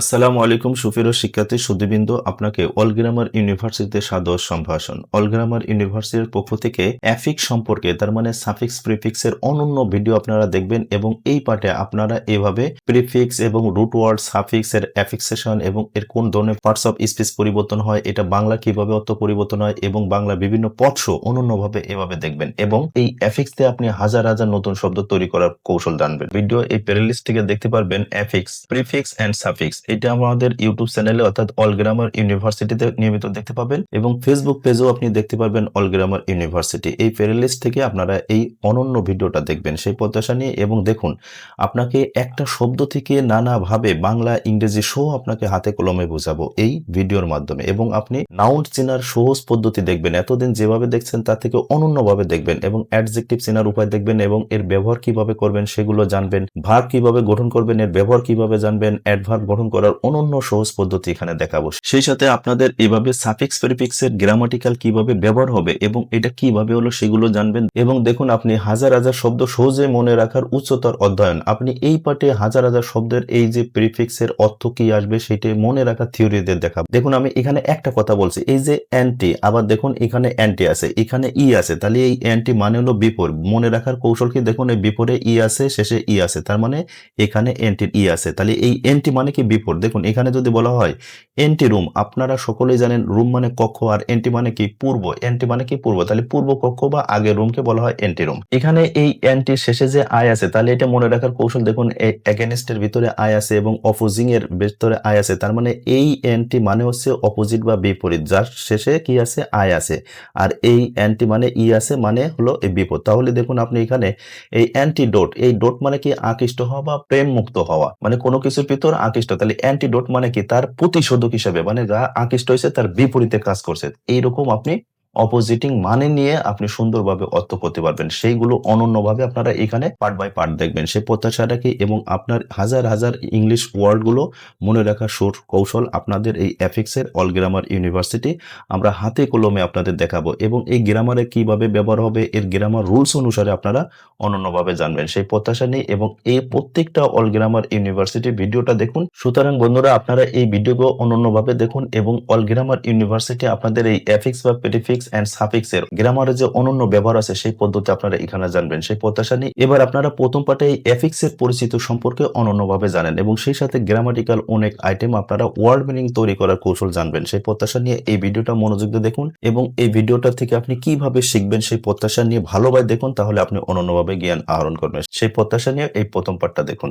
আসসালামু আলাইকুম সুফিরো শিক্ষার্থী সুদীবিন্দু আপনাকে অল গ্রামার ইউনিভার্সিটিতে সাদর সম্ভাষণ। অলগ্রামার ইউনিভার্সিটির পক্ষ থেকে অ্যাফিক্স সম্পর্কে, তার মানে সাফিক্স প্রিফিক্স এর অনন্য ভিডিও আপনারা দেখবেন এবং এই পাঠে আপনারা এভাবে প্রিফিক্স এবং রুট ওয়ার্ড সাফিক্স এর অ্যাফিক্সেশন এবং এর কোন ধরনের পার্টস অফ স্পিচ পরিবর্তন হয়, এটা বাংলা কীভাবে অর্থ পরিবর্তন হয় এবং বাংলা বিভিন্ন পৎস অনন্যভাবে এভাবে দেখবেন এবং এই অ্যাফিক্স দিয়ে আপনি হাজার হাজার নতুন শব্দ তৈরি করার কৌশল জানবেন। ভিডিও এই প্লেলিস্ট থেকে দেখতে পারবেন অ্যাফিক্স প্রিফিক্স এন্ড সাফিক্স। এটা আমাদের ইউটিউব চ্যানেলে অর্থাৎ অল গ্রামার ইউনিভার্সিটিতে নিয়মিত দেখতে পাবেন এবং ফেসবুক পেজেও আপনি দেখতে পারবেন অল গ্রামার ইউনিভার্সিটি এই প্লেলিস্ট থেকে আপনারা এই অনন্য ভিডিওটা দেখবেন, সেই প্রত্যাশা নিয়ে এবং দেখুন, আপনাকে একটা শব্দ থেকে নানাভাবে বাংলা, ইংরেজি সহ আপনাকে হাতে কলমে বোঝাবো এই ভিডিওর মাধ্যমে এবং আপনি নাউন্ড চেনার সহজ পদ্ধতি দেখবেন, এতদিন যেভাবে দেখছেন তার থেকে অনন্যভাবে দেখবেন এবং অ্যাডজেক্টিভ চেনার উপায় দেখবেন এবং এর ব্যবহার কীভাবে করবেন সেগুলো জানবেন ভার্ব কীভাবে গঠন করবেন, এর ব্যবহার কীভাবে জানবেন অ্যাডভার্ব গঠন করার অনন্য সহজ পদ্ধতি এখানে দেখাবো। সেই সাথে আপনাদের এভাবে সাফিক্স প্রিফিক্স এর গ্রামাটিক্যাল কীভাবে ব্যবহার হবে এবং এটা কীভাবে হলো সেগুলো জানবেন। এবং দেখুন, আপনি হাজার হাজার শব্দ সহজে মনে রাখার উচ্চতর অধ্যয়ন। আপনি এই পাঠে হাজার হাজার শব্দের এই যে প্রিফিক্স এর অর্থ কি আসবে সেটা মনে রাখা থিওরিদের দেখাবো। দেখুন, আমি এখানে একটা কথা বলছি। এই যে অ্যান্টি আবার দেখুন, এখানে অ্যান্টি আছে, এখানে ই আছে। তাহলে এই অ্যান্টি মানে হলো বিপরীত। মনে রাখার কৌশল কি? দেখুন, এই বিপরে ই আছে, শেষে ই আছে। তার মানে এখানে অ্যান্টির ই আছে। তাহলে এই অ্যান্টি মানে কি? বিপরীত দেখুন, এখানে যদি বলা হয় এন্টি রুম আপনারা সকলেই জানেন রুম মানে কক্ষ আর এন্টি মানে কি? পূর্ব। এন্টি মানে কি পূর্ব? তাহলে পূর্ব কক্ষ বা আগের রুমকে বলা হয় এন্টি রুম এখানে এই এন্টির শেষে যে আয় আছে, তাহলে এটা মনে রাখার কৌশল দেখুন এগেনস্টের ভিতরে আয় আছে এবং অপোজিং এর ভিতরে আয় আছে। তার মানে এই এন্টি মানে হচ্ছে অপোজিট বা বিপরীত। যার শেষে কি আছে? আয় আছে। আর এই অ্যান্টি মানে ই আছে মানে হলো এই বিপদ তাহলে দেখুন, আপনি এখানে এই অ্যান্টিডোট এই ডোট মানে কি? আকৃষ্ট হওয়া বা প্রেম মুক্ত হওয়া। মানে কোনো কিছুর ভিতর আকৃষ্ট। তাহলে অ্যান্টিডোট মানে কি? তার প্রতিশোধক হিসেবে মানে যা আকৃষ্ট হয়েছে তার বিপরীতে কাজ করছে। এইরকম আপনি অপোজিটিং মানে নিয়ে আপনি সুন্দরভাবে অর্থ করতে পারবেন। সেইগুলো অনন্যভাবে আপনারা এখানে পার্ট বাই পার্ট দেখবেন। সেই প্রত্যাশাটা কি এবং আপনার হাজার হাজার ইংলিশ ওয়ার্ডগুলো মনে রাখার সুর কৌশল আপনাদের এই এফিক্সের অল গ্রামার ইউনিভার্সিটি আমরা হাতে কলমে আপনাদের দেখাবো এবং এই গ্রামারে কীভাবে ব্যবহার হবে, এর গ্রামার রুলস অনুসারে আপনারা অনন্যভাবে জানবেন। সেই প্রত্যাশা নেই এবং এই প্রত্যেকটা অল গ্রামার ইউনিভার্সিটি ভিডিওটা দেখুন। সুতরাং বন্ধুরা, আপনারা এই ভিডিওকে অনন্যভাবে দেখুন এবং অল গ্রামার ইউনিভার্সিটি আপনাদের এই এফিক্স বা পেটিফিক্স অ্যান্ড সাফিক্স এর গ্রামারের যে অনন্য ব্যবহার আছে, সেই পদ্ধতি আপনারা এখানে জানবেন। সেই প্রত্যাশা নিয়ে এবার আপনারা প্রথম পাঠে এই এফিক্স এর পরিচিত সম্পর্কে অনন্যভাবে জানেন এবং সেই সাথে গ্রামাটিক্যাল অনেক আইটেম আপনারা ওয়ার্ড মিনিং তৈরি করার কৌশল জানবেন। সেই প্রত্যাশা নিয়ে এই ভিডিওটা মনোযোগ দিয়ে দেখুন এবং এই ভিডিওটা থেকে আপনি কীভাবে শিখবেন সেই প্রত্যাশা নিয়ে ভালোভাবে দেখুন, তাহলে আপনি অনন্যভাবে জ্ঞান আহরণ করবেন। সেই প্রত্যাশা নিয়ে এই প্রথম পাঠটা দেখুন।